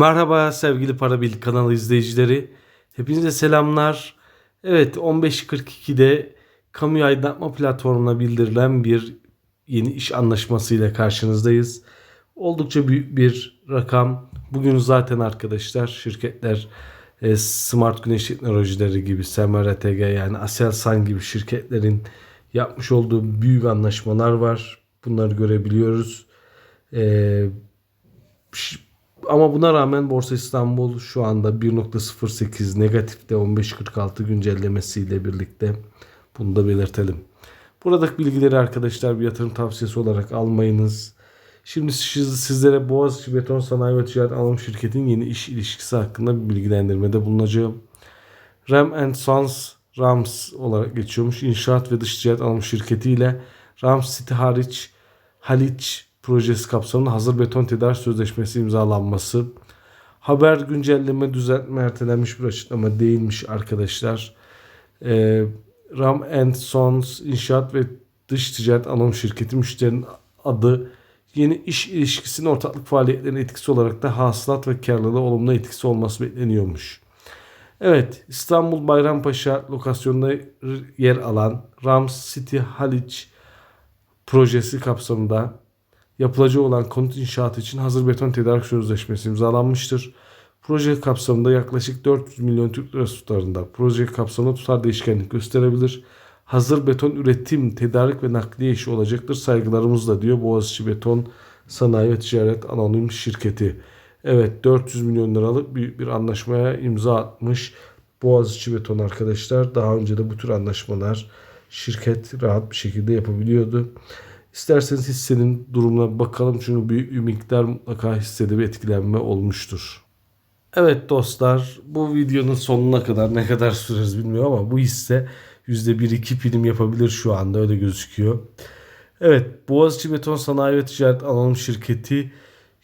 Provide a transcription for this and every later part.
Merhaba sevgili Parabil kanalı izleyicileri. Hepinize selamlar. Evet 15.42'de kamu aydınlatma platformuna bildirilen bir yeni iş anlaşmasıyla karşınızdayız. Oldukça büyük bir rakam. Bugün zaten arkadaşlar şirketler e, Smart Güneş Teknolojileri gibi SMRTG yani Aselsan gibi şirketlerin yapmış olduğu büyük anlaşmalar var. Bunları görebiliyoruz. Eee Ş- ama buna rağmen Borsa İstanbul şu anda 1.08 negatifte 15.46 güncellemesiyle birlikte bunu da belirtelim. Buradaki bilgileri arkadaşlar bir yatırım tavsiyesi olarak almayınız. Şimdi siz- sizlere Boğaziçi Beton Sanayi ve Ticaret Anonim Şirketi'nin yeni iş ilişkisi hakkında bir bilgilendirmede bulunacağım. Ram and Sons Rams olarak geçiyormuş. İnşaat ve Dış Ticaret Anonim Şirketi ile Rams City hariç Haliç projesi kapsamında hazır beton tedarik sözleşmesi imzalanması. Haber güncelleme düzeltme ertelenmiş bir açıklama değilmiş arkadaşlar. Ee, Ram and Sons İnşaat ve Dış Ticaret Anonim Şirketi müşterinin adı yeni iş ilişkisinin ortaklık faaliyetlerinin etkisi olarak da hasılat ve karlılığa olumlu etkisi olması bekleniyormuş. Evet, İstanbul Bayrampaşa lokasyonunda yer alan Rams City Haliç projesi kapsamında yapılacak olan konut inşaatı için hazır beton tedarik sözleşmesi imzalanmıştır. Proje kapsamında yaklaşık 400 milyon Türk lirası tutarında proje kapsamında tutar değişkenlik gösterebilir. Hazır beton üretim, tedarik ve nakliye işi olacaktır. Saygılarımızla diyor Boğaziçi Beton Sanayi ve Ticaret Anonim Şirketi. Evet 400 milyon liralık büyük bir anlaşmaya imza atmış Boğaziçi Beton arkadaşlar. Daha önce de bu tür anlaşmalar şirket rahat bir şekilde yapabiliyordu. İsterseniz hissenin durumuna bakalım çünkü bir miktar mutlaka hissede bir etkilenme olmuştur. Evet dostlar bu videonun sonuna kadar ne kadar süreriz bilmiyorum ama bu hisse %1-2 prim yapabilir şu anda öyle gözüküyor. Evet Boğaziçi Beton Sanayi ve Ticaret Anonim Şirketi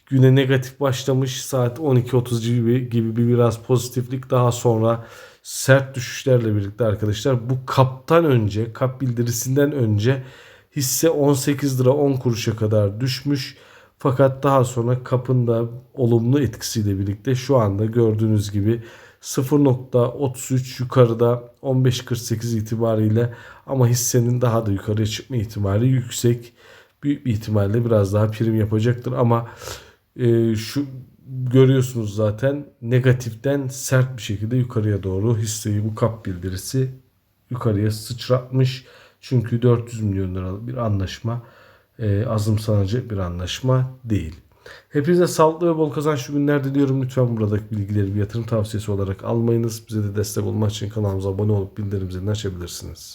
güne negatif başlamış saat 12.30 gibi, gibi bir biraz pozitiflik daha sonra sert düşüşlerle birlikte arkadaşlar bu kaptan önce kap bildirisinden önce hisse 18 lira 10 kuruşa kadar düşmüş. Fakat daha sonra kapında olumlu etkisiyle birlikte şu anda gördüğünüz gibi 0.33 yukarıda 15.48 itibariyle ama hissenin daha da yukarıya çıkma ihtimali yüksek. Büyük bir ihtimalle biraz daha prim yapacaktır ama e, şu görüyorsunuz zaten negatiften sert bir şekilde yukarıya doğru hisseyi bu kap bildirisi yukarıya sıçratmış. Çünkü 400 milyon liralık bir anlaşma e, azımsanacak bir anlaşma değil. Hepinize sağlıklı ve bol kazançlı günler diliyorum. Lütfen buradaki bilgileri bir yatırım tavsiyesi olarak almayınız. Bize de destek olmak için kanalımıza abone olup bildirim zilini açabilirsiniz.